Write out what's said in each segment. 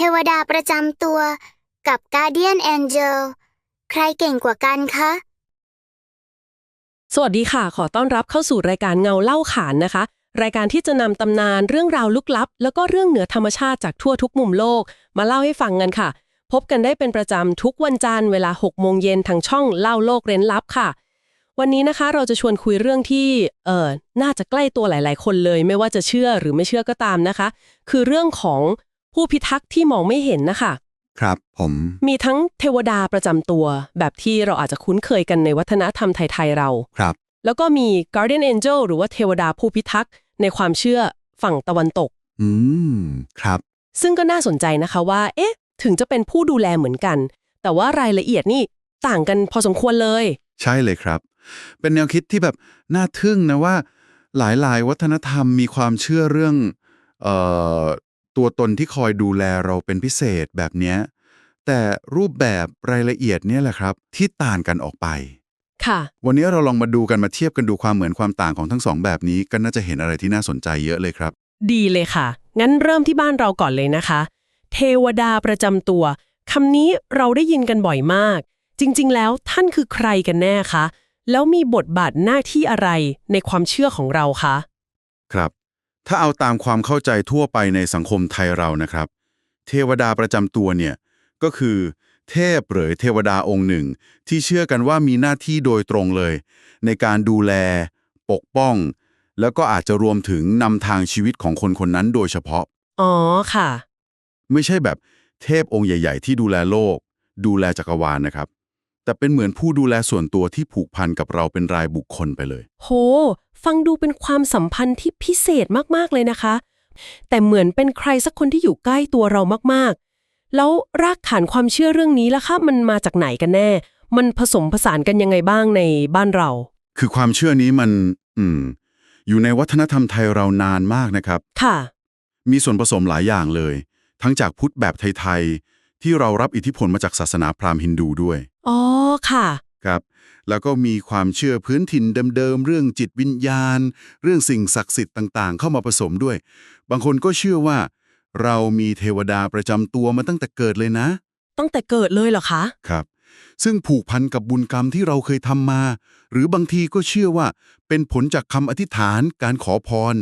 ทวดาประจำตัว กับ Guardian Angel ใครเก่งกว่ากันคะ สวัสดีค่ะ ขอต้อนรับเข้าสู่รายการเงาเล่าขานนะคะ รายการที่จะนำตำนานเรื่องราวลึกลับ แล้วก็เรื่องเหนือธรรมชาติจากทั่วทุกมุมโลก มาเล่าให้ฟังกันค่ะ พบกันได้เป็นประจำทุกวันจันทร์เวลา6โมงเย็นทางช่องเล่าโลกเร้นลับค่ะ วันนี้นะคะเราจะชวนคุยเรื่องที่เอ่อน่าจะใกล้ตัวหลาย ๆ คนเลย ไม่ว่าจะเชื่อหรือไม่เชื่อก็ตามนะคะ คือเรื่องของ ผู้พิทักษ์ที่มองไม่เห็นนะคะ ครับผม มีทั้งเทวดาประจำตัว แบบที่เราอาจจะคุ้นเคยกันในวัฒนธรรมไทย ๆ เรา ครับ แล้วก็มี Guardian Angel หรือว่าเทวดาผู้พิทักษ์ในความเชื่อฝั่งตะวันตก อืม ครับ ซึ่งก็น่าสนใจนะคะว่า เอ๊ะ ถึงจะเป็นผู้ดูแลเหมือนกัน แต่ว่ารายละเอียดนี่ต่างกันพอสมควรเลย ใช่เลยครับ เป็นแนวคิดที่แบบน่าทึ่งนะว่า หลายๆ วัฒนธรรมมีความเชื่อเรื่องเอ่อ ตัวตนที่คอยดูแลเราเป็นพิเศษแบบเนี้ยแต่รูปแบบรายละเอียดเนี่ยแหละครับ ที่ต่างกันออกไป ค่ะ วันนี้เราลองมาดูกันมาเทียบกันดูความเหมือนความต่างของทั้งสองแบบนี้ก็น่าจะเห็นอะไรที่น่าสนใจเยอะเลยครับ ดีเลยค่ะ งั้นเริ่มที่บ้านเราก่อนเลยนะคะ เทวดาประจำตัวคำนี้เราได้ยินกันบ่อยมาก จริง ๆ แล้วท่านคือใครกันแน่คะ แล้วมีบทบาทหน้าที่อะไรในความเชื่อของเราคะ ครับ ถ้าเอาตามความเข้าใจทั่วไปในสังคมไทยเรานะครับ เทวดาประจำตัวเนี่ยก็คือเทพหรือเทวดาองค์หนึ่ง ที่เชื่อกันว่ามีหน้าที่โดยตรงเลย ในการดูแล ปกป้อง แล้วก็อาจจะรวมถึงนำทางชีวิตของคนคนนั้นโดยเฉพาะ อ๋อค่ะ ไม่ใช่แบบเทพองค์ใหญ่ ๆ ที่ดูแลโลก ดูแลจักรวาลนะครับ แต่เป็นเหมือนผู้ดูแลส่วนตัวที่ผูกพันกับเราเป็นรายบุคคลไปเลย โห ฟังดูเป็นความสัมพันธ์ที่พิเศษมากๆเลยนะคะ แต่เหมือนเป็นใครสักคนที่อยู่ใกล้ตัวเรามากๆ แล้วรากฐานความเชื่อเรื่องนี้ล่ะคะมันมาจากไหนกันแน่ มันผสมผสานกันยังไงบ้างในบ้านเรา คือความเชื่อนี้มัน อืม อยู่ในวัฒนธรรมไทยเรานานมากนะครับ ค่ะ มีส่วนผสมหลายอย่างเลย ทั้งจากพุทธแบบไทยๆที่เรารับอิทธิพลมาจากศาสนาพราหมณ์ฮินดูด้วย อ๋อค่ะ ครับแล้วก็มีความเชื่อพื้นถิ่นเดิมๆ เรื่องจิตวิญญาณ เรื่องสิ่งศักดิ์สิทธิ์ต่างๆ เข้ามาผสมด้วย บางคนก็เชื่อว่า เรามีเทวดาประจำตัวมาตั้งแต่เกิดเลยนะ ตั้งแต่เกิดเลยเหรอคะ ครับ ซึ่งผูกพันกับบุญกรรมที่เราเคยทำมา หรือบางทีก็เชื่อว่า เป็นผลจากคำอธิษฐาน การขอพร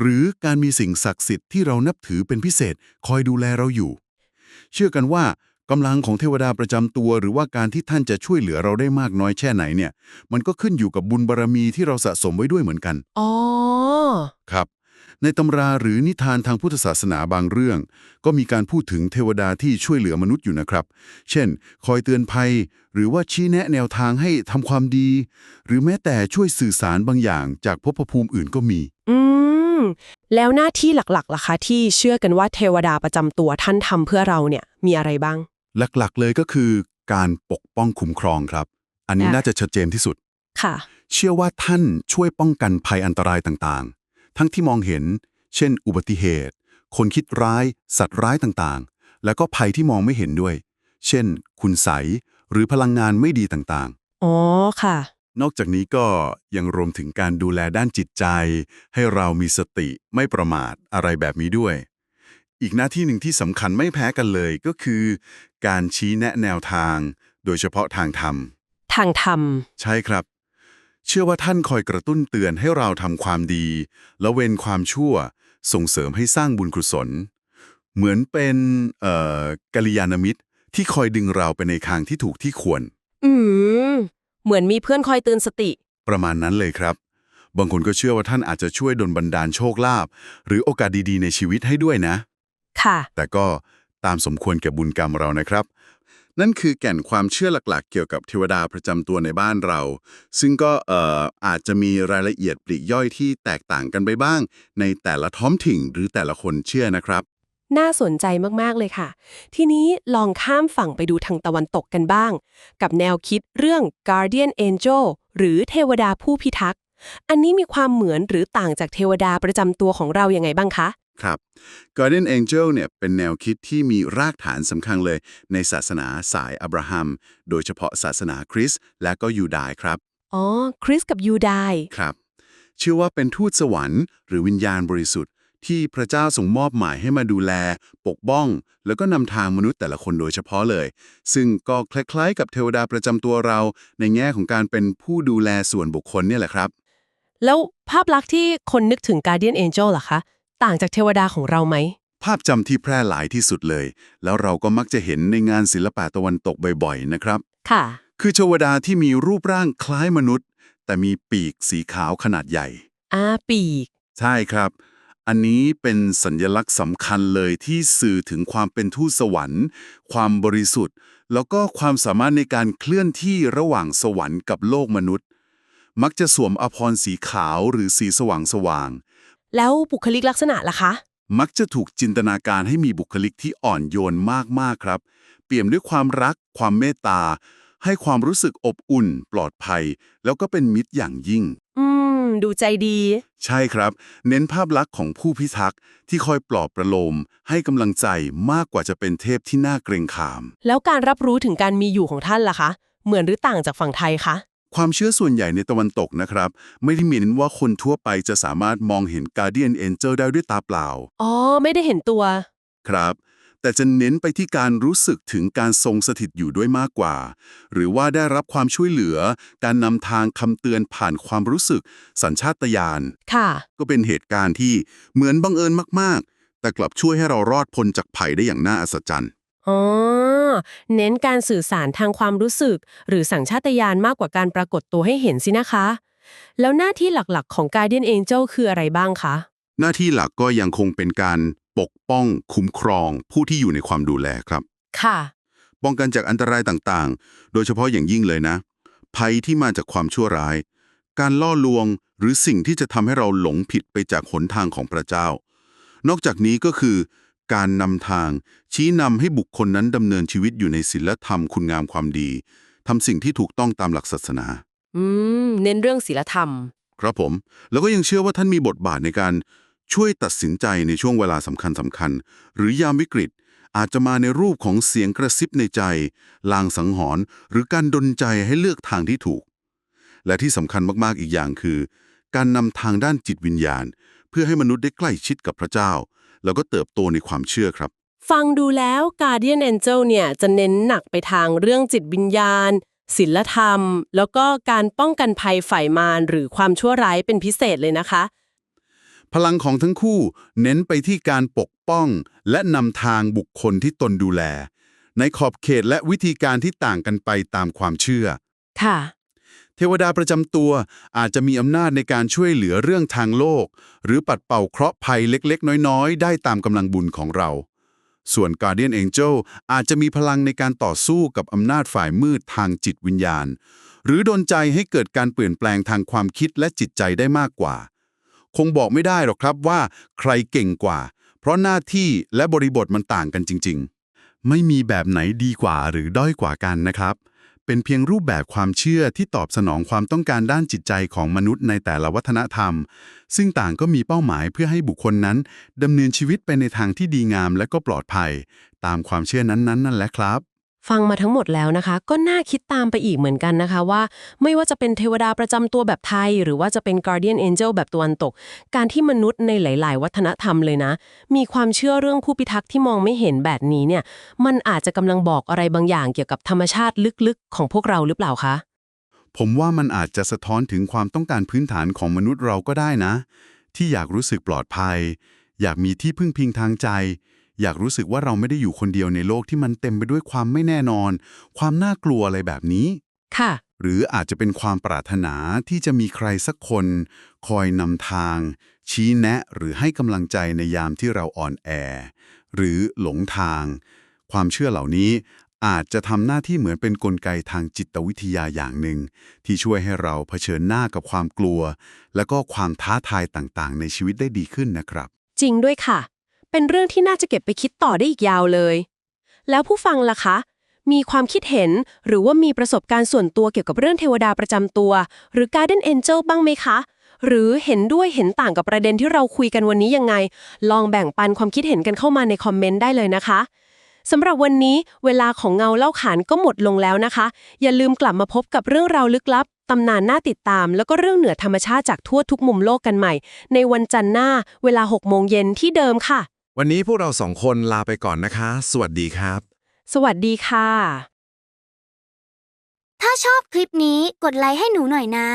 หรือการมีสิ่งศักดิ์สิทธิ์ที่เรานับถือเป็นพิเศษ คอยดูแลเราอยู่ เชื่อกันว่า กำลังของเทวดาประจำตัว หรือว่าการที่ท่านจะช่วยเหลือเราได้มากน้อยแค่ไหนเนี่ย มันก็ขึ้นอยู่กับบุญบารรมีที่เราสะสมไว้ด้วยเหมือนกัน อ๋อ ครับ ในตำราหรือนิทานทางพุทธศาสนาบางเรื่อง ก็มีการพูดถึงเทวดาที่ช่วยเหลือมนุษย์อยู่นะครับ เช่น คอยเตือนภัย หรือว่าชี้แนะแนวทางให้ทำความดี หรือแม้แต่ช่วยสื่อสารบางอย่างจากภพภูมิอื่นก็มี อืม แล้วหน้าที่หลักๆล่ะคะที่เชื่อกันว่าเทวดาประจำตัวท่านทำเพื่อเราเนี่ยมีอะไรบ้าง หลักๆ เลยก็คือการปกป้องคุ้มครองครับ อันนี้อะน่าจะชัดเจนที่สุด ค่ะ เชื่อว่าท่านช่วยป้องกันภัยอันตรายต่างๆ ทั้งที่มองเห็น เช่น อุบัติเหตุ คนคิดร้าย สัตว์ร้ายต่างๆ แล้วก็ภัยที่มองไม่เห็นด้วย เช่น คุณใสยหรือพลังงานไม่ดีต่างอ๋อ ค่ะๆนอกจากนี้ก็ยังรวมถึงการดูแลด้านจิตใจ ให้เรามีสติไม่ประมาทอะไรแบบนี้ด้วย อีกหน้าที่หนึ่งที่สำคัญไม่แพ้กันเลยก็คือ การชี้แนะแนวทาง โดยเฉพาะทางธรรม ทางธรรม ใช่ครับ เชื่อว่าท่านคอยกระตุ้นเตือนให้เราทำความดี แล้วเว้นความชั่ว ส่งเสริมให้สร้างบุญกุศล เหมือนเป็นเอ่อกัลยาณมิตร ที่คอยดึงเราไปในทางที่ถูกที่ควร อืม เหมือนมีเพื่อนคอยเตือนสติ ประมาณนั้นเลยครับ บางคนก็เชื่อว่าท่านอาจจะช่วยดลบันดาลโชคลาภหรือโอกาสดีๆในชีวิตให้ด้วยนะ ค่ะ แต่ก็ตามสมควรแก่บุญกรรมเรานะครับ นั่นคือแก่นความเชื่อหลักๆ เกี่ยวกับเทวดาประจำตัวในบ้านเรา ซึ่งก็เอ่ออาจจะมีรายละเอียดปลีกย่อยที่แตกต่างกันไปบ้าง ในแต่ละท้องถิ่นหรือแต่ละคนเชื่อนะครับ น่าสนใจมาก ๆ เลยค่ะ ทีนี้ลองข้ามฝั่งไปดูทางตะวันตกกันบ้าง กับแนวคิดเรื่อง Guardian Angel หรือเทวดาผู้พิทักษ์ อันนี้มีความเหมือนหรือต่างจากเทวดาประจำตัวของเรายัางไงบ้างคะ ครับ Guardian Angel เนี่ยเป็นแนวคิดที่มีรากฐานสำคัญเลยในศาสนาสายอับราฮัม โดยเฉพาะศาสนาคริสต์และก็ยูดายครับ อ๋อ คริสกับยูไดครับเชื่อว่าเป็นทูตสวรรค์หรือวิญญาณบริสุทธิ์ ที่พระเจ้าส่งมอบหมายให้มาดูแล ปกป้อง แล้วก็นำทางมนุษย์แต่ละคนโดยเฉพาะเลย ซึ่งก็คล้ายๆ กับเทวดาประจำตัวเรา ในแง่ของการเป็นผู้ดูแลส่วนบุคคลเนี่ยแหละครับ แล้วภาพลักษณ์ที่คนนึกถึง Guardian Angel ล่ะคะ ต่างจากเทวดาของเราไหม ภาพจำที่แพร่หลายที่สุดเลย แล้วเราก็มักจะเห็นในงานศิลปะตะวันตกบ่อยๆ นะครับ ค่ะ คือเทวดาที่มีรูปร่างคล้ายมนุษย์ แต่มีปีกสีขาวขนาดใหญ่อาปีก ใช่ครับ อันนี้เป็นสัญลักษณ์สำคัญเลยที่สื่อถึงความเป็นทูตสวรรค์ ความบริสุทธิ์ แล้วก็ความสามารถในการเคลื่อนที่ระหว่างสวรรค์กับโลกมนุษย์ มักจะสวมอภรณ์สีขาวหรือสีสว่างสว่างๆ แล้วบุคลิกลักษณะล่ะคะ มักจะถูกจินตนาการให้มีบุคลิกที่อ่อนโยนมากๆครับ เปี่ยมด้วยความรัก ความเมตตา ให้ความรู้สึกอบอุ่น ปลอดภัย แล้วก็เป็นมิตรอย่างยิ่ง อืม ดูใจดี ใช่ครับ เน้นภาพลักษณ์ของผู้พิทักษ์ที่คอยปลอบประโลม ให้กำลังใจมากกว่าจะเป็นเทพที่น่าเกรงขาม แล้วการรับรู้ถึงการมีอยู่ของท่านล่ะคะ เหมือนหรือต่างจากฝั่งไทยคะ ความเชื่อส่วนใหญ่ในตะวันตกนะครับ ไม่ได้มีเน้นว่าคนทั่วไปจะสามารถมองเห็น Guardian Angel ได้ด้วยตาเปล่า อ๋อ ไม่ได้เห็นตัว ครับ แต่จะเน้นไปที่การรู้สึกถึงการทรงสถิตอยู่ด้วยมากกว่า หรือว่าได้รับความช่วยเหลือ การนำทางคำเตือนผ่านความรู้สึก สัญชาตญาณค่ะ ก็เป็นเหตุการณ์ที่เหมือนบังเอิญมากๆ แต่กลับช่วยให้เรารอดพ้นจากภัยได้อย่างน่าอัศจรรย์อ๋อ เน้นการสื่อสารทางความรู้สึก หรือสัญชาตญาณมากกว่าการปรากฏตัวให้เห็นสินะคะ แล้วหน้าที่หลักๆ ของ Guardian Angel คืออะไรบ้างคะ หน้าที่หลักก็ยังคงเป็นการปกป้องคุ้มครองผู้ที่อยู่ในความดูแลครับ ค่ะ ป้องกันจากอันตรายต่างๆ โดยเฉพาะอย่างยิ่งเลยนะ ภัยที่มาจากความชั่วร้าย การล่อลวงหรือสิ่งที่จะทำให้เราหลงผิดไปจากหนทางของพระเจ้า นอกจากนี้ก็คือ การนำทาง ชี้นำให้บุคคลนั้นดำเนินชีวิตอยู่ในศีลธรรมคุณงามความดีทำสิ่งที่ถูกต้องตามหลักศาสนา อืม เน้นเรื่องศีลธรรม ครับผม แล้วก็ยังเชื่อว่าท่านมีบทบาทในการช่วยตัดสินใจในช่วงเวลาสำคัญสำคัญ หรือยามวิกฤต อาจจะมาในรูปของเสียงกระซิบในใจ ลางสังหรณ์หรือการดลใจให้เลือกทางที่ถูก และที่สำคัญมากๆอีกอย่างคือ การนำทางด้านจิตวิญญาณ เพื่อให้มนุษย์ได้ใกล้ชิดกับพระเจ้า แล้วก็เติบโตในความเชื่อครับ ฟังดูแล้ว Guardian Angel เนี่ยจะเน้นหนักไปทางเรื่องจิตวิญญาณศีลธรรม แล้วก็การป้องกันภัยฝ่ายมารหรือความชั่วร้ายเป็นพิเศษเลยนะคะ พลังของทั้งคู่เน้นไปที่การปกป้อง และนำทางบุคคลที่ตนดูแล ในขอบเขตและวิธีการที่ต่างกันไปตามความเชื่อ ค่ะ เทวดาประจำตัวอาจจะมีอำนาจในการช่วยเหลือเรื่องทางโลก หรือปัดเป่าเคราะห์ภัยเล็กๆ น้อยๆ ได้ตามกำลังบุญของเรา ส่วน Guardian Angel อาจจะมีพลังในการต่อสู้กับอำนาจฝ่ายมืดทางจิตวิญญาณ หรือดนใจให้เกิดการเปลี่ยนแปลงทางความคิดและจิตใจได้มากกว่า คงบอกไม่ได้หรอกครับว่าใครเก่งกว่า เพราะหน้าที่และบริบทมันต่างกันจริง ๆ ไม่มีแบบไหนดีกว่าหรือด้อยกว่ากันนะครับ เป็นเพียงรูปแบบความเชื่อที่ตอบสนองความต้องการด้านจิตใจของมนุษย์ในแต่ละวัฒนธรรม ซึ่งต่างก็มีเป้าหมายเพื่อให้บุคคลนั้นดำเนินชีวิตไปในทางที่ดีงามและก็ปลอดภัย ตามความเชื่อนั้นๆ นั่นแหละครับ ฟังมาทั้งหมดแล้วนะคะ ก็น่าคิดตามไปอีกเหมือนกันนะคะว่า ไม่ว่าจะเป็นเทวดาประจำตัวแบบไทย หรือว่าจะเป็น Guardian Angel แบบตะวันตก การที่มนุษย์ในหลาย ๆ วัฒนธรรมเลยนะ มีความเชื่อเรื่องผู้พิทักษ์ที่มองไม่เห็นแบบนี้เนี่ย มันอาจจะกำลังบอกอะไรบางอย่างเกี่ยวกับธรรมชาติลึก ๆ ของพวกเราหรือเปล่าคะ ผมว่ามันอาจจะสะท้อนถึงความต้องการพื้นฐานของมนุษย์เราก็ได้นะ ที่อยากรู้สึกปลอดภัย อยากมีที่พึ่งพิงทางใจ อยากรู้สึกว่าเราไม่ได้อยู่คนเดียวในโลกที่มันเต็มไปด้วยความไม่แน่นอน ความน่ากลัวอะไรแบบนี้ ค่ะ หรืออาจจะเป็นความปรารถนาที่จะมีใครสักคน คอยนำทาง ชี้แนะหรือให้กำลังใจในยามที่เราอ่อนแอ หรือหลงทาง ความเชื่อเหล่านี้อาจจะทำหน้าที่เหมือนเป็นนกลไกทางจิตวิทยาอย่างหนึ่ง ที่ช่วยให้เราเผชิญหน้ากับความกลัว และก็ความท้าทายต่างๆ ในชีวิตได้ดีขึ้นนะครับ จริงด้วยค่ะ เป็นเรื่องที่น่าจะเก็บไปคิดต่อได้อีกยาวเลย แล้วผู้ฟังล่ะคะ มีความคิดเห็นหรือว่ามีประสบการณ์ส่วนตัวเกี่ยวกับเรื่องเทวดาประจำตัว หรือ Garden Angel บ้างไหมคะ หรือเห็นด้วยเห็นต่างกับประเด็นที่เราคุยกันวันนี้ยังไง ลองแบ่งปันความคิดเห็นกันเข้ามาในคอมเมนต์ได้เลยนะคะสำหรับวันนี้เวลาของเงาเล่าขานก็หมดลงแล้วนะคะ อย่าลืมกลับมาพบกับเรื่องราวลึกลับ ตำนานน่าติดตาม แล้วก็เรื่องเหนือธรรมชาติจากทั่วทุกมุมโลกกันใหม่ ในวันจันทร์หน้า เวลา 6 โมงเย็นที่เดิมค่ะ วันนี้พวกเราสองคนลาไปก่อนนะคะ สวัสดีครับ สวัสดีค่ะ ถ้าชอบคลิปนี้กดไลค์ให้หนูหน่อยนะ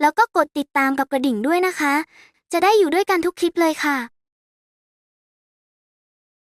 แล้วก็กดติดตามกับกระดิ่งด้วยนะคะ จะได้อยู่ด้วยกันทุกคลิปเลยค่ะ